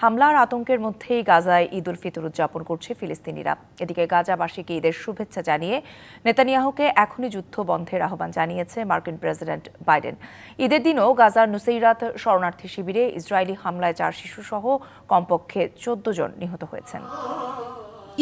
হামলার আতঙ্কের মধ্যেই গাজায় ঈদ উল ফিতর উদযাপন করছে ফিলিস্তিনিরা। এদিকে গাজাবাসীকে ঈদের শুভেচ্ছা জানিয়ে নেতানিয়াহুকে এখনই যুদ্ধ বন্ধের আহ্বান জানিয়েছে মার্কিন প্রেসিডেন্ট বাইডেন। ঈদের দিনও গাজার নুসেইরাত শরণার্থী শিবিরে ইসরায়েলি হামলায় চার শিশুসহ কমপক্ষে চোদ্দ জন নিহত হয়েছেন।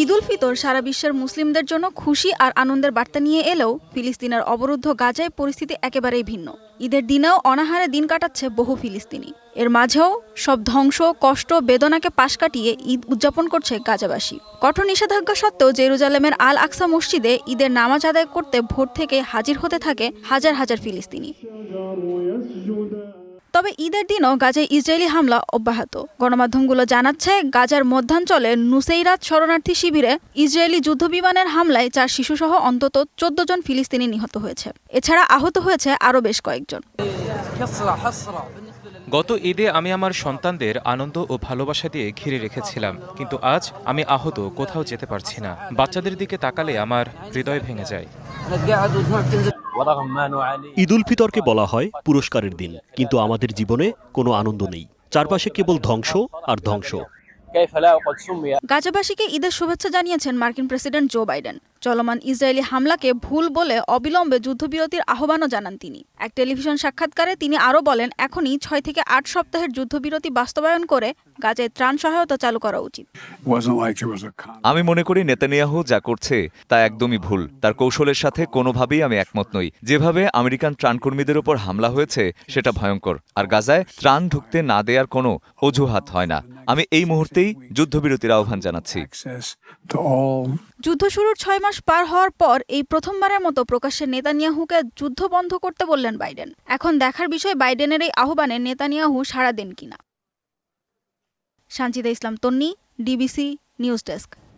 ঈদ উল ফিতর সারা বিশ্বের মুসলিমদের জন্য খুশি আর আনন্দের বার্তা নিয়ে এলেও ফিলিস্তিনের অবরুদ্ধ গাজায় পরিস্থিতি একেবারেই ভিন্ন। ঈদের দিনেও অনাহারে দিন কাটাচ্ছে বহু ফিলিস্তিনি। এর মাঝেও সব ধ্বংস, কষ্ট, বেদনাকে পাশ কাটিয়ে ঈদ উদযাপন করছে গাজাবাসী। কঠোর নিষেধাজ্ঞা সত্ত্বেও জেরুজালেমের আল আকসা মসজিদে ঈদের নামাজ আদায় করতে ভোর থেকে হাজির হতে থাকে হাজার হাজার ফিলিস্তিনি। তবে ঈদের দিনও গাজায় ইসরায়েলি হামলা অব্যাহত। গণমাধ্যমগুলো জানাচ্ছে, গাজার মধ্যাঞ্চলে নুসেইরাত শরণার্থী শিবিরে ইসরায়েলি যুদ্ধবিমানের হামলায় চার শিশুসহ অন্তত চোদ্দ জন ফিলিস্তিনি নিহত হয়েছে। এছাড়া আহত হয়েছে আরও বেশ কয়েকজন। গত ঈদে আমি আমার সন্তানদের আনন্দ ও ভালোবাসা দিয়ে ঘিরে রেখেছিলাম, কিন্তু আজ আমি আহত, কোথাও যেতে পারছি না। বাচ্চাদের দিকে তাকালে আমার হৃদয় ভেঙে যায়। ঈদ উল ফিতরকে বলা হয় পুরস্কারের দিন, কিন্তু আমাদের জীবনে কোনো আনন্দ নেই। চারপাশে কেবল ধ্বংস আর ধ্বংস। গাজাবাসীকে ঈদের শুভেচ্ছা জানিয়েছেন মার্কিন প্রেসিডেন্ট জো বাইডেন। চলমান ইসরায়েলি হামলাকে ভুল বলে অবিলম্বে যুদ্ধবিরতির আহ্বানও জানান তিনি। এক টেলিভিশন সাক্ষাৎকারে তিনি আরও বলেন এখনই ছয় থেকে আট সপ্তাহের যুদ্ধবিরতি বাস্তবায়ন করে গাজায় ত্রাণ সহায়তা চালু করা উচিত। আমি মনে করি নেতানিয়াহু যা করছে তা একদমই ভুল। তার কৌশলের সাথে কোনোভাবেই আমি একমত নই। যেভাবে আমেরিকান ত্রাণকর্মীদের ওপর হামলা হয়েছে সেটা ভয়ঙ্কর। আর গাজায় ত্রাণ ঢুকতে না দেওয়ার কোনো অজুহাত হয় না। আমি এই মুহূর্তেই যুদ্ধবিরতির আহ্বান জানাচ্ছি। যুদ্ধ শুরুর ছয় মাস পার হওয়ার পর এই প্রথমবারের মতো প্রকাশ্যে নেতানিয়াহুকে যুদ্ধ বন্ধ করতে বললেন বাইডেন। এখন দেখার বিষয় বাইডেনের এই আহ্বানে নেতানিয়াহু সারা দেন কিনা। Sanjida Islam Tonni DBC news desk.